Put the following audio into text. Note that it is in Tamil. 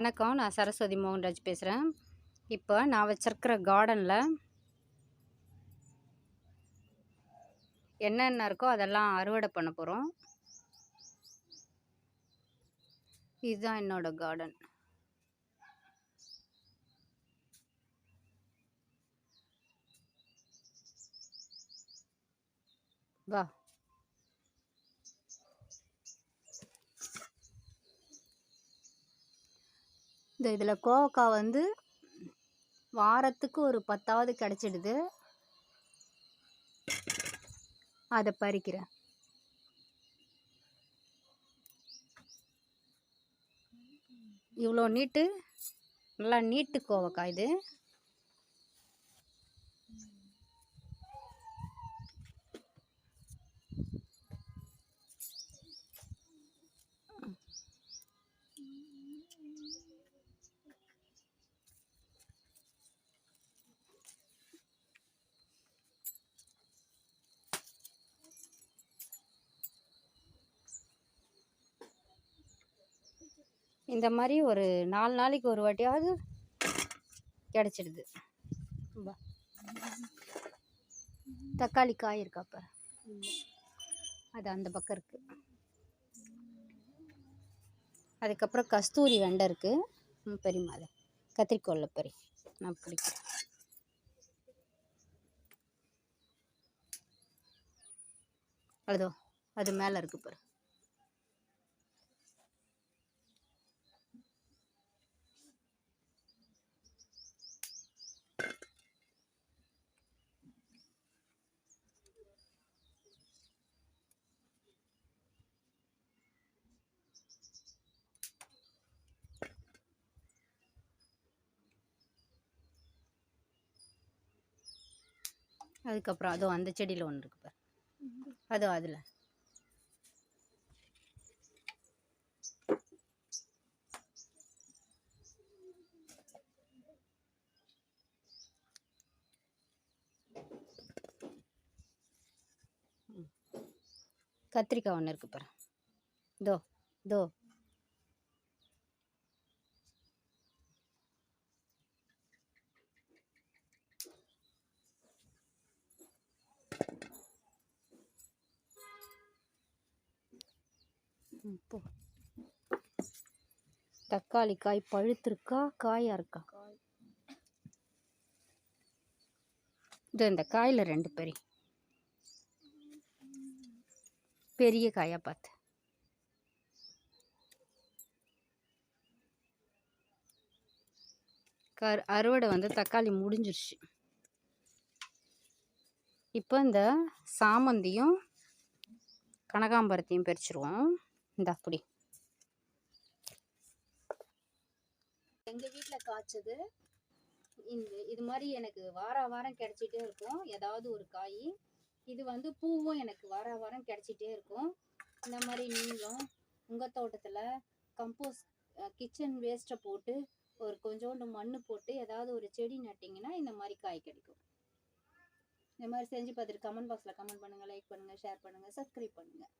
வணக்கம். நான் சரஸ்வதி மோகன்ராஜ் பேசுகிறேன் இப்போ நான் வச்சுருக்கிற கார்டனில் என்னென்ன இருக்கோ அதெல்லாம் அறுவடை பண்ண போகிறோம் இதுதான் என்னோடய கார்டன் வா. இந்த இதில் கோவக்காய் வந்து வாரத்துக்கு ஒரு பத்தாவது கிடச்சிடுது. அதை பறிக்கிறேன். இவ்வளோ நீட்டு நல்லா நீட்டு கோவக்காய் இது. இந்த மாதிரி ஒரு நாலு நாளைக்கு ஒரு வாட்டியாவது கிடச்சிடுது. தக்காளி காய் இருக்கா அது அந்த பக்கம் இருக்குது அதுக்கப்புறம் கஸ்தூரி வெண்டை இருக்குது ம், பெரியம்மா அது கத்திரிக்கோல்ல பெரிய நான் பிடிக்கிறேன் அதோ அது மேலே இருக்கு பாரு. அதுக்கப்புறம் அதோ அந்த செடியில் ஒன்று இருக்கு பாரு. அதோ அதில். கத்திரிக்காய் ஒன்று இருக்கு பாரு. தோ தோ இப்போ தக்காளி காய் பழுத்திருக்கா? காயாக இருக்கா? இது இந்த காயில் ரெண்டு பெரிய. பெரிய காயாக பார்த்து கர் அறுவடை வந்து தக்காளி முடிஞ்சிருச்சு. இப்போ இந்த சாமந்தியும் கனகாம்பரத்தையும் பறிச்சிருவோம். இந்த அப்படி எங்கள் வீட்டில் காய்ச்சது. இந்த இது மாதிரி எனக்கு வார வாரம் கிடைச்சிட்டே இருக்கும். ஏதாவது ஒரு காய். இது வந்து பூவும் எனக்கு வார வாரம் கிடைச்சிட்டே இருக்கும். இந்த மாதிரி நீங்களும் உங்கள் தோட்டத்தில் கம்போஸ் கிச்சன் வேஸ்ட்டை போட்டு ஒரு கொஞ்சோண்டு மண் போட்டு ஏதாவது ஒரு செடி நட்டிங்கன்னா இந்த மாதிரி காய் கிடைக்கும். இந்த மாதிரி செஞ்சு பார்த்துட்டு கமெண்ட் பாக்ஸில் கமெண்ட் பண்ணுங்கள் லைக் பண்ணுங்கள் ஷேர் பண்ணுங்கள் சப்ஸ்கிரைப் பண்ணுங்கள்